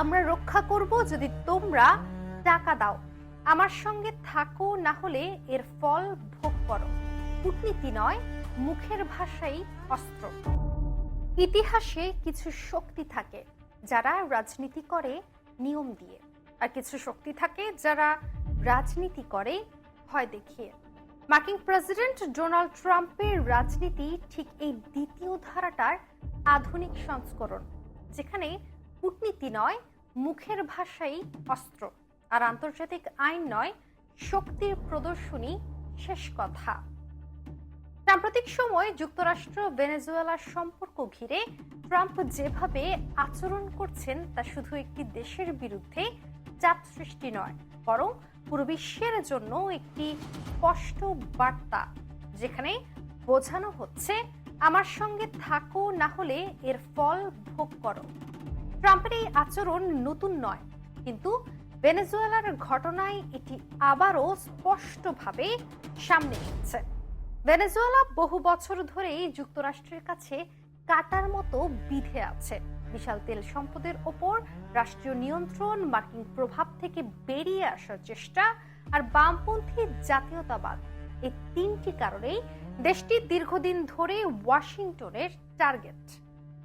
আমরা রক্ষা করব যদি তোমরা টাকা দাও। আমার সঙ্গে থাকো না হলে এর ফল ভোগ করো। কূটনীতি নয়, মুখের ভাষাই অস্ত্র। ইতিহাসে কিছু শক্তি থাকে যারা রাজনীতি করে, নিয়ম দিয়ে। আর কিছু শক্তি থাকে যারা রাজনীতি করে, ভয় দেখিয়ে। মার্কিন প্রেসিডেন্ট ডোনাল্ড ট্রাম্পের রাজনীতি ঠিক এই দ্বিতীয় ধারাটার আধুনিক সংস্করণ, যেখানে কূটনীতি নয়, মুখের ভাষাই অস্ত্র। আর আন্তর্জাতিক আইন নয়, শক্তির প্রদর্শনী শেষ কথা। সাম্প্রতিক সময় যুক্তরাষ্ট্র ভেনেজুয়েলার সম্পর্ক ঘিরে ট্রাম্প যেভাবে আচরণ করছেন, তা শুধু একটি দেশের বিরুদ্ধে চাপ সৃষ্টি নয়, বরং পুরো বিশ্বের জন্য একটি স্পষ্ট বার্তা, যেখানে বোঝানো হচ্ছে, আমার সঙ্গে থাকো, না হলে এর ফল ভোগ করো। ট্রাম্পের এই আচরণ নতুন নয়, কিন্তু ভেনেজুয়েলার ঘটনায় এটি আবারও স্পষ্টভাবে সামনে এসেছে। ভেনেজুয়েলা বহু বছর ধরেই যুক্তরাষ্ট্রের কাছে কাটার মতো বিধে আছে। বিশাল তেল সম্পদের ওপর রাষ্ট্রীয় নিয়ন্ত্রণ, মার্কিন প্রভাব থেকে বেরিয়ে আসার চেষ্টা আর বামপন্থী জাতীয়তাবাদ এই তিনটি কারণেই দেশটি দীর্ঘদিন ধরে ওয়াশিংটনের টার্গেট।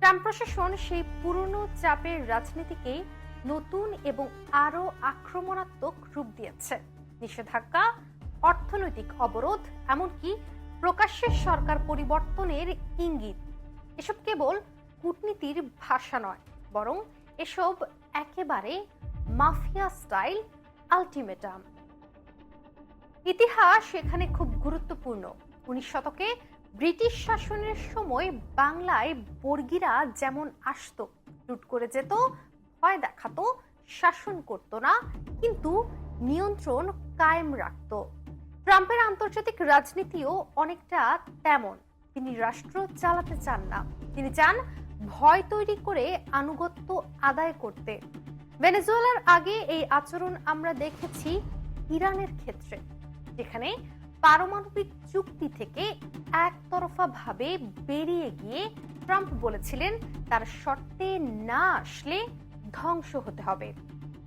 ট্রাম্প প্রশাসন সেই পুরনো চাপের রাজনীতিকে নতুন এবং আরও আক্রমণাত্মক রূপ দিয়েছে। নিষেধাজ্ঞা, অর্থনৈতিক অবরোধ, এমনকি প্রকাশ্যে সরকার পরিবর্তনের ইঙ্গিত। এসব কেবল কূটনীতির ভাষা নয়, বরং এসব একেবারে মাফিয়া স্টাইল আলটিমেটাম। ইতিহাস এখানে খুব গুরুত্বপূর্ণ। উনিশ শতকে ব্রিটিশ শাসনের সময় বাংলায় বর্গীরা যেমন আসতো, লুট করে যেত, ভয় দেখাতো, শাসন করতো না, কিন্তু নিয়ন্ত্রণ কায়েম রাখত। ট্রাম্পের আন্তর্জাতিক রাজনীতিও অনেকটা তেমন। তিনি রাষ্ট্র চালাতে চান না। তিনি চান ভয় তৈরি করে আনুগত্য আদায় করতে। ভেনেজুয়েলার আগে এই আচরণ আমরা দেখেছি ইরানের ক্ষেত্রে, যেখানে পারমাণবিক চুক্তি থেকে একতরফা ভাবে বেরিয়ে গিয়ে ট্রাম্প বলেছিলেন তার শর্তে না আসলে ধ্বংস হতে হবে।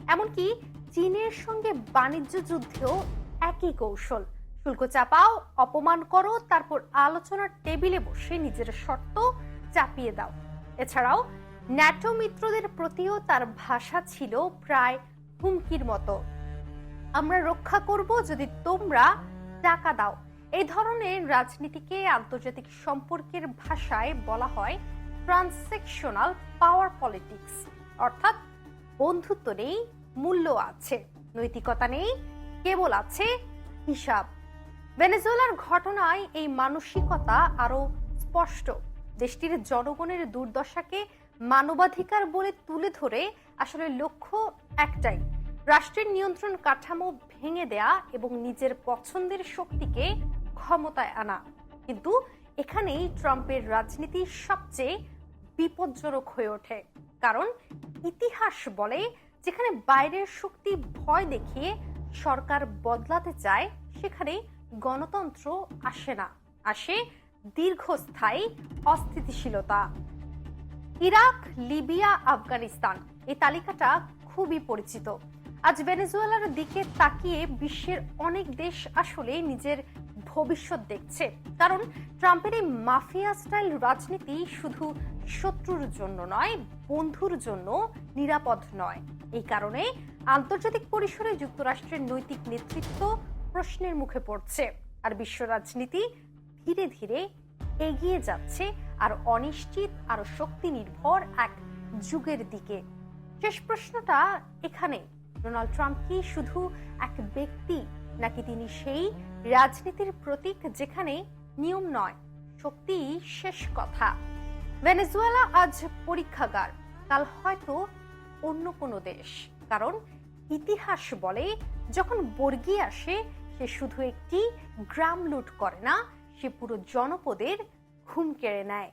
এমনকি চীনের সঙ্গে বাণিজ্য যুদ্ধেও একই কৌশল। শুল্ক চাপাও, অপমান করো, তারপর আলোচনার টেবিলে বসে নিজের শর্ত চাপিয়ে দাও। এছাড়াও, ন্যাটো মিত্রদের প্রতিও তার ভাষা ছিল প্রায় হুমকির মতো। আমরা রক্ষা করব যদি তোমরা টাকা দাও। এই ধরনের রাজনীতিকে আন্তর্জাতিক সম্পর্কের ভাষায় বলা হয় ট্রান্সেকশনাল পাওয়ার পলিটিক্স। অর্থাৎ বন্ধুত্ব নেই, মূল্য আছে, নৈতিকতা নেই, কেবল আছে হিসাব। ভেনেজুয়েলার ঘটনায় এই মানসিকতা আরও স্পষ্ট। দেশটির জনগণের দুর্দশাকে মানবাধিকার বলে তুলে ধরে আসলে লক্ষ্য একটাই রাষ্ট্রের নিয়ন্ত্রণ কাঠামো ভেঙে দেয়া এবং নিজের পছন্দের শক্তিকে ক্ষমতায় আনা। কিন্তু এখানেই ট্রাম্পের রাজনীতি সবচেয়ে বিপজ্জনক হয়ে ওঠে। কারণ ইতিহাস বলে যেখানে বাইরের শক্তি ভয় দেখিয়ে সরকার বদলাতে চায়, সেখানে গণতন্ত্র আসে না। আসে দীর্ঘস্থায়ী অস্থিতিশীলতা। ইরাক, লিবিয়া, আফগানিস্তান, এই তালিকাটা খুবই পরিচিত। আজ ভেনেজুয়েলার দিকে তাকিয়ে বিশ্বের অনেক দেশ আসলে নিজের ভবিষ্যৎ দেখছে। কারণ ট্রাম্পের এই মাফিয়া স্টাইল রাজনীতি শুধু শত্রুর জন্য নয়, বন্ধুর জন্য নিরাপদ নয়। এই কারণে আন্তর্জাতিক পরিসরে যুক্তরাষ্ট্রের নৈতিক নেতৃত্ব প্রশ্নের মুখে পড়ছে। আর বিশ্ব রাজনীতি ধীরে ধীরে এগিয়ে যাচ্ছে আর অনিশ্চিত আর শক্তি নির্ভর এক যুগের দিকে। শেষ প্রশ্নটা এখানে ডোনাল্ড ট্রাম্প কি শুধু এক ব্যক্তি, নাকি তিনি সেই রাজনীতির প্রতীক যেখানে নিয়ম নয়? শক্তি শেষ কথা। ভেনেজুয়েলা আজ পরীক্ষাগার। কাল হয়তো অন্য কোনো দেশ। কারণ ইতিহাস বলে, যখন বর্গী আসে, সে শুধু একটি গ্রাম লুট করে না, সে পুরো জনপদের ঘুম কেড়ে নেয়।